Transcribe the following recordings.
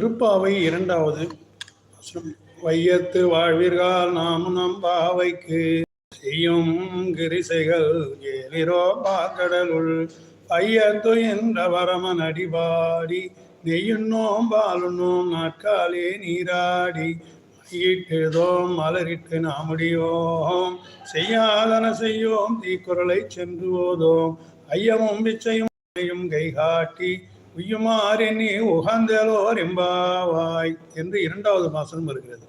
திருப்பாவை இரண்டாவது. வையத்து வாழ்வீர்கள் நாம் நம் பாவைக்கு. செய்யும் கிரிசைகள் ஏலிரோ பாக்கடலுள் பையத்து என்ற வரமன் அடிபாடி. நெய்யுண்ணோம் பாலுண்ணோம் நாட்காலே நீராடி. மையிட்டுதோம் மலரிட்டு நாமுடியோம். செய்யாதன செய்யோம் தீக்குறளை சென்று ஓதோம். ஐயமும் பிச்சையும் கைகாட்டி. உய்யுமாறெண்ணி உகந்தலோர் எம்பாவாய் என்று இரண்டாவது பாசனம் வருகிறது.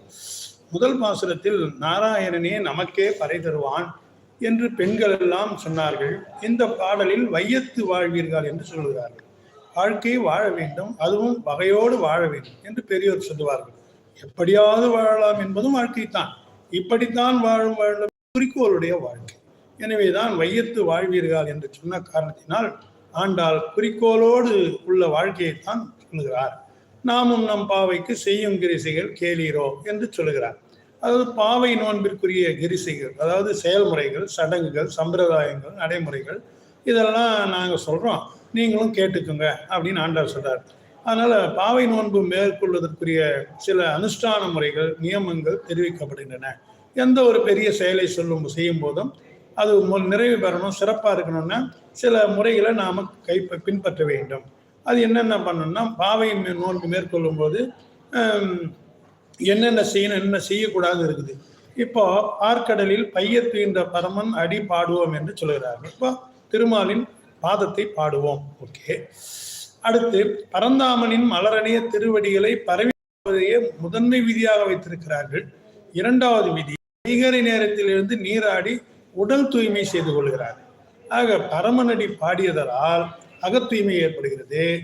முதல் பாசுரத்தில் நாராயணனே நமக்கே பறை தருவான் என்று பெண்கள் எல்லாம் சொன்னார்கள். இந்த பாடலில் வையத்து வாழ்வீர்கள் என்று சொல்கிறார்கள். வாழ்க்கையை வாழ வேண்டும் அதுவும் வகையோடு வாழ வேண்டும் என்று பெரியோர் சொல்லுவார்கள். எப்படியாவது வாழலாம் என்பதும் வாழ்க்கை தான் இப்படித்தான் வாழும் வாழும் குறிக்கோளுடைய வாழ்க்கை. எனவேதான் வையத்து வாழ்வீர்கள் என்று சொன்ன காரணத்தினால் ஆண்டாள் குறிக்கோளோடு உள்ள வாழ்க்கையைத்தான் சொல்லுகிறார். நாமும் நம் பாவைக்கு செய்யும் கிரிசைகள் கேளீரோ என்று சொல்லுகிறார். அதாவது பாவை நோன்பிற்குரிய கிரிசைகள் அதாவது செயல்முறைகள் சடங்குகள் சம்பிரதாயங்கள் நடைமுறைகள் இதெல்லாம் நாங்கள் சொல்கிறோம் நீங்களும் கேட்டுக்குங்க அப்படின்னு ஆண்டாள் சொல்றார். அதனால பாவை நோன்பு மேற்கொள்வதற்குரிய சில அனுஷ்டான முறைகள் நியமங்கள் தெரிவிக்கப்படுகின்றன. எந்த ஒரு பெரிய செயலை சொல்லும் செய்யும் போதும் அது நிறைவு பெறணும் சிறப்பாக இருக்கணும்னா சில முறைகளை நாம் கை பின்பற்ற வேண்டும். அது என்னென்ன பண்ணணும்னா பாவையின் நோன்பு மேற்கொள்ளும் போது என்னென்ன செய்யணும் என்ன செய்யக்கூடாது இருக்குது. இப்போ ஆற்கடலில் பையத்துகின்ற பரமன் அடி பாடுவோம் என்று சொல்கிறார்கள். இப்போ திருமாலின் பாதத்தை பாடுவோம். ஓகே. அடுத்து பரந்தாமனின் மலரணிய திருவடிகளை பரவியே முதன்மை விதியாக வைத்திருக்கிறார்கள். இரண்டாவது விதி வைகறை நேரத்திலிருந்து நீராடி உடல் தூய்மை செய்து கொள்கிறார். ஆக பரமநடி பாடியதனால் அகத் தூய்மை ஏற்படுகிறது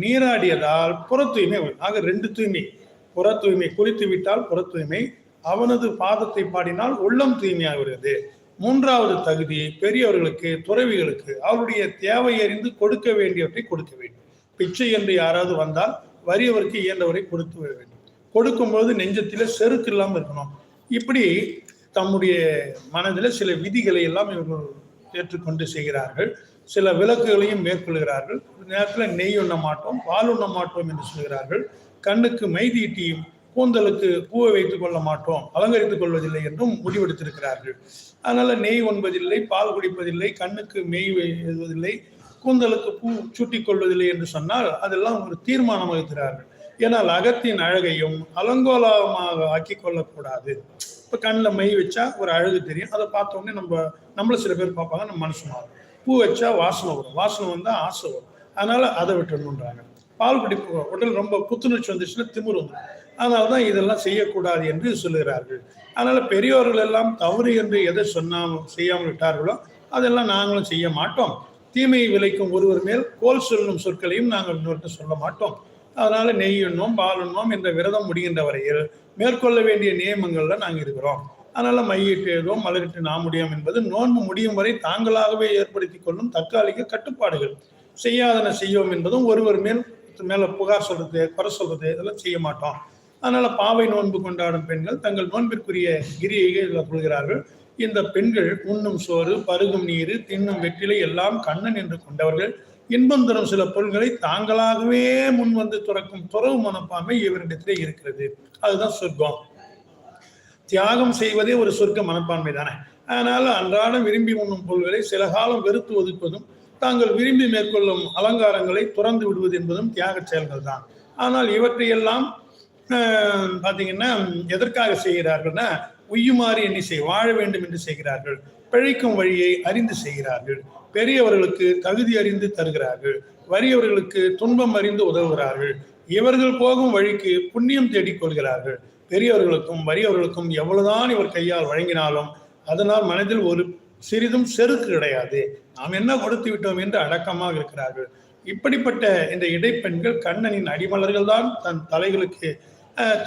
நீராடியதால் புற தூய்மை ஆக ரெண்டு தூய்மை புற தூய்மை குறித்து விட்டால் புற தூய்மை அவனது பாதத்தை பாடினால் உள்ளம் தூய்மையாக மூன்றாவது தகுதி பெரியவர்களுக்கு துறவிகளுக்கு அவருடைய தேவை அறிந்து கொடுக்க வேண்டியவற்றை கொடுக்க வேண்டும். பிச்சை என்று யாராவது வந்தால் வறியவருக்கு இயன்றவரை கொடுத்து விட வேண்டும். கொடுக்கும்போது நெஞ்சத்தில் செருக்கு இல்லாமல் இருக்கணும். இப்படி தம்முடைய மனதில் சில விதிகளை எல்லாம் இவர்கள் ஏற்றுக்கொண்டு செய்கிறார்கள். சில விளக்குகளையும் மேற்கொள்கிறார்கள். நேரத்தில் நெய் உண்ண மாட்டோம் பால் உண்ண மாட்டோம் என்று சொல்கிறார்கள். கண்ணுக்கு மைதீட்டியும் கூந்தலுக்கு பூவை வைத்துக் கொள்ள மாட்டோம் அலங்கரித்துக் கொள்வதில்லை என்றும் முடிவெடுத்திருக்கிறார்கள். அதனால நெய் உண்பதில்லை பால் குடிப்பதில்லை கண்ணுக்கு மெய் எழுதுவதில்லை கூந்தலுக்கு பூ சூட்டிக் கொள்வதில்லை என்று சொன்னால் அதெல்லாம் ஒரு தீர்மானம் வைக்கிறார்கள் ஏன்னால் அகத்தின் அழகையும் அலங்கோலமாக ஆக்கி கொள்ளக்கூடாது. இப்போ கண்ணில் மை வச்சா ஒரு அழகு தெரியும். அதை பார்த்தோன்னே நம்ம நம்மளும் சில பேர் பார்ப்பாங்க நம்ம மனசு மாறும். பூ வச்சா வாசனை வரும். வாசனை வந்தால் ஆசை வரும். அதனால அதை விட்டுணுன்றாங்க பால் குடிப்பு உடல் ரொம்ப புத்துணர்ச்சி வந்துச்சுன்னா திமிரு வந்துடும் அதனால தான் இதெல்லாம் செய்யக்கூடாது என்று சொல்லுகிறார்கள். அதனால பெரியோர்கள் எல்லாம் தவறு என்று எதை சொன்னாலும் செய்யாமல் விட்டார்களோ அதெல்லாம் நாங்களும் செய்ய மாட்டோம். தீமையை விளைக்கும் ஒருவர் மேல் கோல் சொல்லும் சொற்களையும் நாங்கள் இன்னொருத்தர் சொல்ல மாட்டோம். அதனால நெய் உண்ணோம் பால் என்ற விரதம் முடிகின்ற வரையில் மேற்கொள்ள வேண்டிய நியமங்கள்ல நாங்கள் இருக்கிறோம். அதனால மையிட்டு எழுதுவோம் மலரிட்டு நாம் முடியும் என்பது நோன்பு முடியும் வரை தாங்களாகவே ஏற்படுத்தி கொள்ளும் தற்காலிக கட்டுப்பாடுகள். செய்யாதன செய்யோம் என்பதும் ஒருவர் மேல் மேல புகார் சொல்றது குறை சொல்றது இதெல்லாம் செய்ய மாட்டோம். அதனால பாவை நோன்பு கொண்டாடும் பெண்கள் தங்கள் நோன்பிற்குரிய கிரியைகள் இதில் கொள்கிறார்கள். இந்த பெண்கள் உண்ணும் சோறு பருகும் நீர் தின்னும் வெற்றிலை எல்லாம் கண்ணன் என்று கொண்டவர்கள். இன்பம் தரும் சில பொருள்களை தாங்களாகவே முன் வந்து துறக்கும் துறவு மனப்பான்மை இவரிடத்திலே இருக்கிறது. அதுதான் சொர்க்கம். தியாகம் செய்வதே ஒரு சொர்க்க மனப்பான்மை தானே. அதனால அன்றாடம் விரும்பி உண்ணும் பொருள்களை சில காலம் வெறுத்து ஒதுக்குவதும் தாங்கள் விரும்பி மேற்கொள்ளும் அலங்காரங்களை துறந்து விடுவது என்பதும் தியாக செயல்கள் தான். ஆனால் இவற்றையெல்லாம் பார்த்தீங்கன்னா எதற்காக செய்கிறார்கள்னா உய்யுமாறு எண்ணி செய் வாழ வேண்டும் என்று செய்கிறார்கள். பிழைக்கும் வழியை அறிந்து செய்கிறார்கள். பெரியவர்களுக்கு தகுதி அறிந்து தருகிறார்கள். வறியவர்களுக்கு துன்பம் அறிந்து உதவுகிறார்கள். இவர்கள் போகும் வழிக்கு புண்ணியம் தேடிக் கொள்கிறார்கள். பெரியவர்களுக்கும் வறியவர்களுக்கும் எவ்வளவுதான் இவர் கையால் வழங்கினாலும் அதனால் மனதில் ஒரு சிறிதும் செருக்கு கிடையாது. நாம் என்ன கொடுத்து விட்டோம் என்று அடக்கமாக இருக்கிறார்கள். இப்படிப்பட்ட இந்த இடைப்பெண்கள் கண்ணனின் அடிமலர்கள் தான் தன் தலைகளுக்கு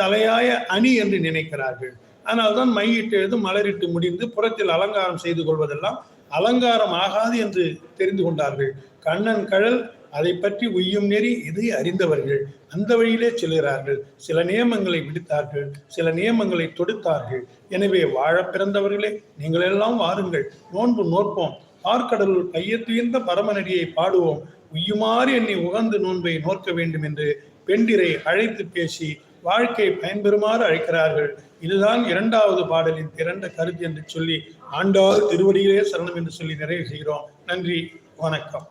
தலையாய அணி என்று நினைக்கிறார்கள். அதனால்தான் மையிட்டு எழுது மலரிட்டு முடிந்து புறத்தில் அலங்காரம் செய்து கொள்வதெல்லாம் அலங்காரம் ஆகாது என்று தெரிந்து கொண்டார்கள். கண்ணன் கழல் அதை பற்றி உய்யும் நெறி இதை அறிந்தவர்கள். அந்த வழியிலே செல்கிறார்கள். சில நியமங்களை விடுத்தார்கள். சில நியமங்களை தொடுத்தார்கள். எனவே வாழ பிறந்தவர்களே நீங்கள் எல்லாம் வாருங்கள். நோன்பு நோற்போம். பார்க்கடலுள் கையத்துயர்ந்த பரமநடியை பாடுவோம். உய்யுமாறு எண்ணி உகந்து நோன்பை நோக்க வேண்டும் என்று பெண்டிரை அழைத்து பேசி வாழ்க்கை பயன்பெறுமாறு அழைக்கிறார்கள். இதுதான் இரண்டாவது பாடலின் திரண்ட கருத்து என்று சொல்லி ஆண்டாள் திருவடியிலே சரணம் என்று சொல்லி நிறைவு செய்கிறோம். நன்றி வணக்கம்.